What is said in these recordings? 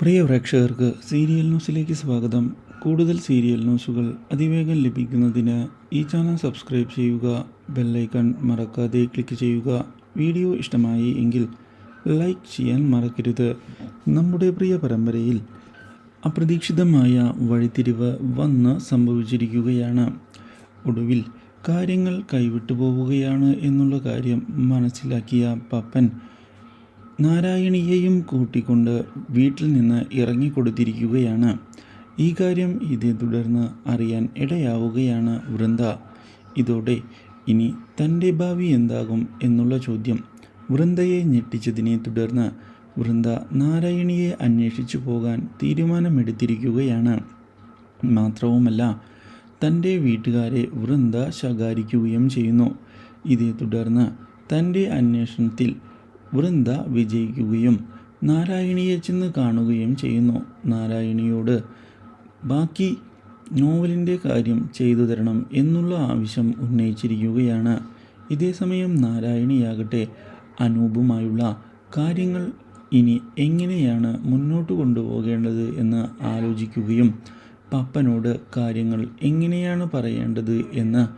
പ്രിയ പ്രേക്ഷകർക്ക് സീരിയൽ ന്യൂസിലേക്ക് സ്വാഗതം. കൂടുതൽ സീരിയൽ ന്യൂസുകൾ അതിവേഗം ലഭിക്കുന്നതിന് ഈ ചാനൽ സബ്സ്ക്രൈബ് ചെയ്യുക ബെല്ലൈക്കൺ മറക്കാതെ ക്ലിക്ക് ചെയ്യുക. വീഡിയോ ഇഷ്ടമായി എങ്കിൽ ലൈക്ക് ചെയ്യാൻ മറക്കരുത്. നമ്മുടെ പ്രിയ പരമ്പരയിൽ അപ്രതീക്ഷിതമായ വഴിത്തിരിവ് വന്ന് സംഭവിച്ചിരിക്കുകയാണ്. ഒടുവിൽ കാര്യങ്ങൾ കൈവിട്ടു പോവുകയാണ് എന്നുള്ള കാര്യം മനസ്സിലാക്കിയ പപ്പൻ നാരായണിയെയും കൂട്ടിക്കൊണ്ട് വീട്ടിൽ നിന്ന് ഇറങ്ങിക്കൊടുത്തിരിക്കുകയാണ്. ഈ കാര്യം ഇതേ തുടർന്ന് അറിയാൻ ഇടയാവുകയാണ് വൃന്ദ. ഇതോടെ ഇനി തന്റെ ഭാവി എന്താകും എന്നുള്ള ചോദ്യം വൃന്ദയെ ഞെട്ടിച്ചതിനെ തുടർന്ന് വൃന്ദ നാരായണിയെ അന്വേഷിച്ചു പോകാൻ തീരുമാനമെടുത്തിരിക്കുകയാണ്. മാത്രവുമല്ല തന്റെ വീട്ടുകാരെ വൃന്ദ ശകാരിക്കുകയും ചെയ്യുന്നു. ഇതേ തുടർന്ന് തന്റെ അന്വേഷണത്തിൽ വൃന്ദ വിജയിക്കുകയും നാരായണിയെ ചെന്ന് കാണുകയും ചെയ്യുന്നു. നാരായണിയോട് ബാക്കി നോവലിന്റെ കാര്യം ചെയ്തു തരണം എന്നുള്ള ആവശ്യം ഉന്നയിച്ചിരിക്കുകയാണ്. ഇതേസമയം നാരായണിയാകട്ടെ അനൂപുമായുള്ള കാര്യങ്ങൾ ഇനി എങ്ങനെയാണ് മുന്നോട്ട് കൊണ്ടുപോകേണ്ടത് എന്ന് ആലോചിക്കുകയും പപ്പനോട് കാര്യങ്ങൾ എങ്ങനെയാണ് പറയേണ്ടത് എന്ന്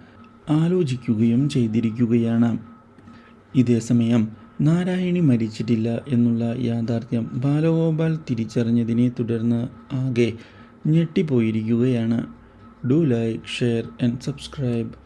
ആലോചിക്കുകയും ചെയ്തിരിക്കുകയാണ്. ഇതേസമയം നാരായണി മരിച്ചിട്ടില്ല എന്നുള്ള യാഥാർത്ഥ്യം ബാലഗോപാൽ തിരിച്ചറിഞ്ഞതിനെ തുടർന്ന് ആകെ ഞെട്ടിപ്പോയിരിക്കുകയാണ്. Do like share and subscribe.